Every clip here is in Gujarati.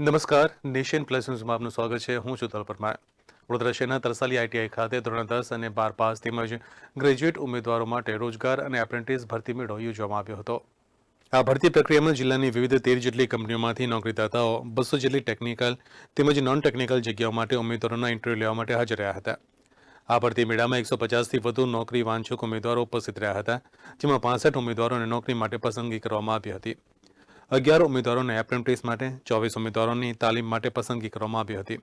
નમસ્કાર, નેશન પ્લસ ન્યૂઝમાં આપનું સ્વાગત છે. હું છું તલ વડોદરા શહેરના તરસાલી આઈટીઆઈ ખાતે ધોરણ દસ અને બાર પાસ તેમજ ગ્રેજ્યુએટ ઉમેદવારો માટે રોજગાર અને એપ્રેન્ટિસ ભરતી મેળો યોજવામાં આવ્યો હતો. આ ભરતી પ્રક્રિયામાં જિલ્લાની વિવિધ તેર જેટલી કંપનીઓમાંથી નોકરીદાતાઓ, બસો જેટલી ટેકનિકલ તેમજ નોન ટેકનિકલ જગ્યાઓ માટે ઉમેદવારોના ઇન્ટરવ્યૂ લેવા માટે હાજર રહ્યા હતા. આ ભરતી મેળામાં એકસો પચાસથી વધુ નોકરી વાંછુક ઉમેદવારો ઉપસ્થિત રહ્યા હતા, જેમાં પાસઠ ઉમેદવારોને નોકરી માટે પસંદગી કરવામાં આવી હતી. અગિયાર ઉમેદવારોને એપ્રેન્ટિસ માટે, ચોવીસ ઉમેદવારોની તાલીમ માટે પસંદગી કરવામાં આવી હતી.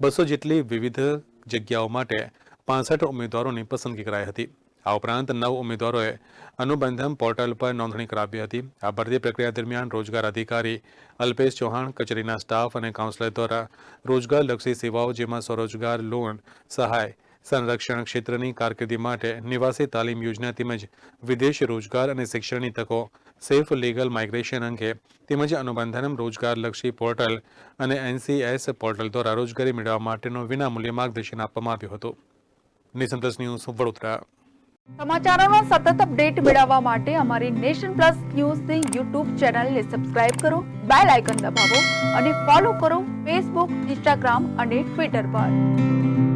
બસો જેટલી વિવિધ જગ્યાઓ માટે પાસઠ ઉમેદવારોની પસંદગી કરાઈ હતી. આ ઉપરાંત નવ ઉમેદવારોએ અનુબંધમ પોર્ટલ પર નોંધણી કરાવી હતી. આ ભરતી પ્રક્રિયા દરમિયાન રોજગાર અધિકારી અલ્પેશ ચૌહાણ, કચેરીના સ્ટાફ અને કાઉન્સિલર દ્વારા રોજગારલક્ષી સેવાઓ જેમાં સ્વરોજગાર, લોન, સહાય સંરક્ષણ ક્ષેત્રની કારકિર્દી માટે નિવાસી તાલીમ યોજના તેમજ વિદેશ રોજગાર અને શિક્ષણની તકો, સેફ લીગલ માઇગ્રેશન અંગે તેમજ અનુબંધનમ રોજગારલક્ષી પોર્ટલ અને એનસીએસ પોર્ટલ દ્વારા રોજગારી મેળવવા માટેનો વિનામૂલ્ય માર્ગદર્શન આપવામાં આવ્યું હતું. નિસંતોષ ન્યૂઝ, વડોદરા. સમાચારોનો સતત અપડેટ મેળવવા માટે અમારી નેશન પ્લસ ન્યૂઝની યુટ્યુબ ચેનલને સબસ્ક્રાઇબ કરો, બેલ આઇકન દબાવો અને ફોલો કરો ફેસબુક, ઇન્સ્ટાગ્રામ અને ટ્વિટર પર.